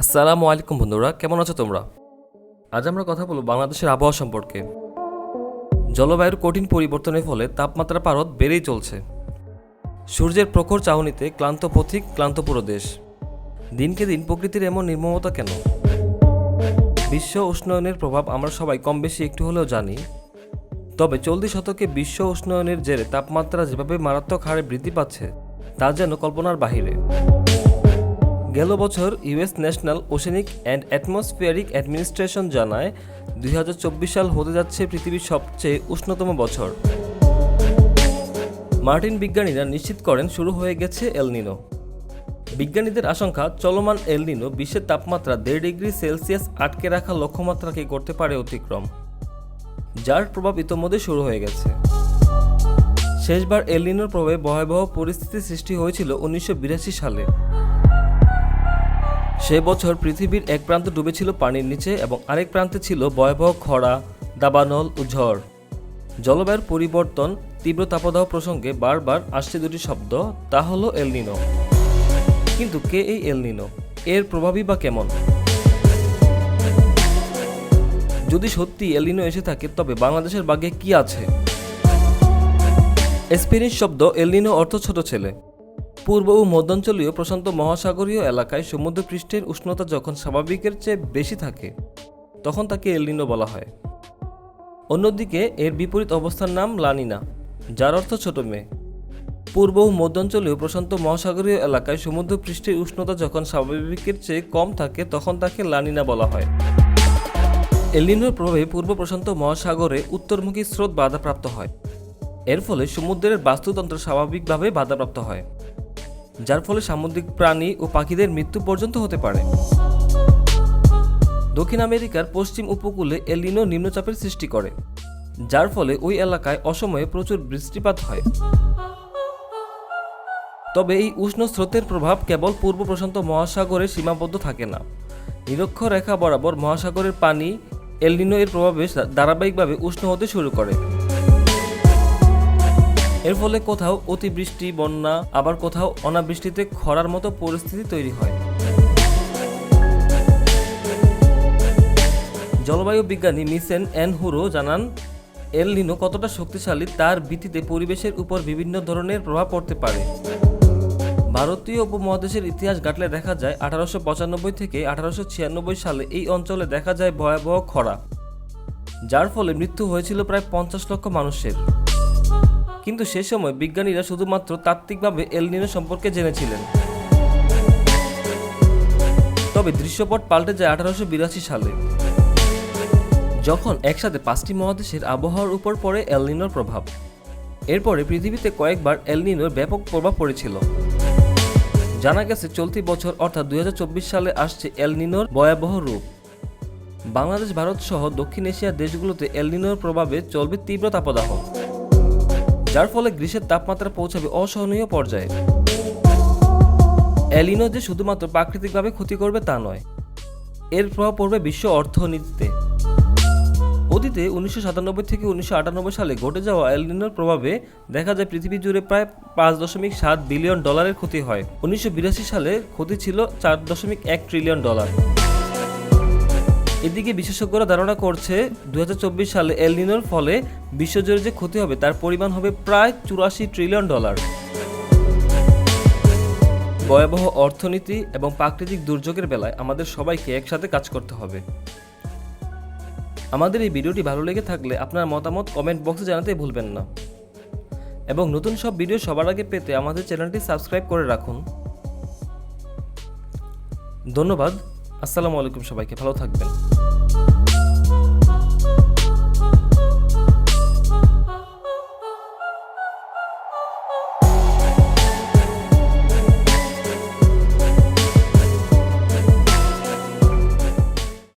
আসসালামু আলাইকুম বন্ধুরা, কেমন আছো তোমরা? আজ আমরা কথা বলব বাংলাদেশের আবহাওয়া সম্পর্কে। জলবায়ুর কঠিন পরিবর্তনের ফলে তাপমাত্রা পারদ বেড়েই চলছে। সূর্যের প্রখর চাহনিতে ক্লান্ত পথিক, ক্লান্ত পুরো দেশ। দিনকে দিন প্রকৃতির এমন নির্মমতা কেন? বিশ্ব উষ্ণায়নের প্রভাব আমরা সবাই কম বেশি একটু হলেও জানি। তবে চলতি শতকে বিশ্ব উষ্ণায়নের জেরে তাপমাত্রা যেভাবে মারাত্মক হারে বৃদ্ধি পাচ্ছে, তা যেন কল্পনার বাহিরে। গেল বছর US national oceanic and atmospheric administration জানায় দুই হাজার চব্বিশ সাল হতে যাচ্ছে পৃথিবীর সবচেয়ে উষ্ণতম বছর। মার্টিন বিজ্ঞানীরা নিশ্চিত করেন শুরু হয়ে গেছে এলনিনো বিজ্ঞানীদের আশঙ্কা, চলমান এলনিনো বিশ্বের তাপমাত্রা দেড় ডিগ্রি সেলসিয়াস আটকে রাখা লক্ষ্যমাত্রাকে করতে পারে অতিক্রম, যার প্রভাব ইতোমধ্যে শুরু হয়ে গেছে। শেষবার এলনিনোর প্রভাবে ভয়াবহ পরিস্থিতি সৃষ্টি হয়েছিল উনিশশো বিরাশি সালে। সে বছর পৃথিবীর এক প্রান্ত ডুবেছিল পানির নিচে এবং আরেক প্রান্তে ছিল ভয়াবহ খরা, দাবানল ও ঝড়। জলবায়ুর পরিবর্তন তীব্র তাপদাহ প্রসঙ্গে বারবার আসছে দুটি শব্দ, তা হলো এলনিনো কিন্তু কে এই এলনিনো এর প্রভাবই বা কেমন? যদি সত্যি এলিনো এসে থাকে, তবে বাংলাদেশের ভাগ্যে কি আছে? স্পেনিশ শব্দ এলিনো অর্থ ছোট ছেলে। পূর্ব ও মধ্যাঞ্চলীয় প্রশান্ত মহাসাগরীয় এলাকায় সমুদ্রপৃষ্ঠের উষ্ণতা যখন স্বাভাবিকের চেয়ে বেশি থাকে, তখন তাকে এলিনো বলা হয়। অন্যদিকে, এর বিপরীত অবস্থার নাম লানিনা, যার অর্থ ছোট মেয়ে। পূর্ব ও মধ্যাঞ্চলীয় প্রশান্ত মহাসাগরীয় এলাকায় সমুদ্রপৃষ্ঠের উষ্ণতা যখন স্বাভাবিকের চেয়ে কম থাকে, তখন তাকে লানিনা বলা হয়। এলিনোর প্রভাবে পূর্ব প্রশান্ত মহাসাগরে উত্তরমুখী স্রোত বাধাপ্রাপ্ত হয়। এর ফলে সমুদ্রের বাস্তুতন্ত্র স্বাভাবিকভাবে বাধাপ্রাপ্ত হয়। যার ফলে সামুদ্রিক প্রাণী ও পাখিদের মৃত্যু পর্যন্ত হতে পারে। দক্ষিণ আমেরিকার পশ্চিম উপকূলে এলিনো নিম্নচাপের সৃষ্টি করে, যার ফলে ওই এলাকায় অসময়ে প্রচুর বৃষ্টিপাত হয়। তবে এই উষ্ণ স্রোতের প্রভাব কেবল পূর্ব প্রশান্ত মহাসাগরে সীমাবদ্ধ থাকে না। নিরক্ষরেখা বরাবর মহাসাগরের পানি এলনিনো এর প্রভাবে ধারাবাহিকভাবে উষ্ণ হতে শুরু করে। এর ফলে কোথাও অতিবৃষ্টি, বন্যা, আবার কোথাও অনাবৃষ্টিতে খরার মতো পরিস্থিতি তৈরি হয়। জলবায়ু বিজ্ঞানী মিসেন এন হুরো জানান, এল নিনো কতটা শক্তিশালী তার ভিত্তিতে পরিবেশের উপর বিভিন্ন ধরনের প্রভাব পড়তে পারে। ভারতীয় উপমহাদেশের ইতিহাস ঘাটলে দেখা যায়, আঠারোশো পঁচানব্বই থেকে আঠারোশো ছিয়ানব্বই সালে এই অঞ্চলে দেখা যায় ভয়াবহ খরা, যার ফলে মৃত্যু হয়েছিল প্রায় পঞ্চাশ লক্ষ মানুষের। কিন্তু সে সময় বিজ্ঞানীরা শুধুমাত্র তাত্ত্বিকভাবে এলনিনো সম্পর্কে জেনেছিলেন। তবে দৃশ্যপট পাল্টে যায় আঠারোশো বিরাশি সালে। যখন একসাথে পাঁচটি মহাদেশের আবহাওয়ার উপর পড়ে এলনিনোর প্রভাব, এরপরে পৃথিবীতে কয়েকবার এলনিনোর ব্যাপক প্রভাব পড়েছিল। জানা গেছে, চলতি বছর অর্থাৎ দু হাজার চব্বিশ সালে আসছে এলনিনোর ভয়াবহ রূপ। বাংলাদেশ, ভারত সহ দক্ষিণ এশিয়ার দেশগুলোতে এলনিনোর প্রভাবে চলবে তীব্র তাপদাহ। যার ফলে গ্রীষ্মের তাপমাত্রা পৌঁছাবে অসহনীয় পর্যায়ে। অ্যালিনো যে শুধুমাত্র প্রাকৃতিকভাবে ক্ষতি করবে তা নয়, এর প্রভাব পড়বে বিশ্ব অর্থনীতিতে। অতীতে উনিশশো সাতানব্বই থেকে উনিশশো আটানব্বই সালে ঘটে যাওয়া এলনিনোর প্রভাবে দেখা যায় পৃথিবী জুড়ে প্রায় পাঁচ দশমিক সাত বিলিয়ন ডলারের ক্ষতি হয়। উনিশশো বিরাশি সালে ক্ষতি ছিল চার দশমিক এক ট্রিলিয়ন ডলার। এদিকে বিশেষজ্ঞরা ধারণা করছে দু হাজার চব্বিশ সালে এলনিনোর ফলে বিশ্বজুড়ে যে ক্ষতি হবে, তার পরিমাণ হবে প্রায় চুরাশি ট্রিলিয়ন ডলার ভয়াবহ অর্থনীতি এবং প্রাকৃতিক দুর্যোগের বেলায় আমাদের সবাইকে একসাথে কাজ করতে হবে। আমাদের এই ভিডিওটি ভালো লেগে থাকলে আপনার মতামত কমেন্ট বক্সে জানাতে ভুলবেন না। এবং নতুন সব ভিডিও সবার আগে পেতে আমাদের চ্যানেলটি সাবস্ক্রাইব করে রাখুন। ধন্যবাদ। আসসালামু আলাইকুম সবাইকে ভালো থাকবেন।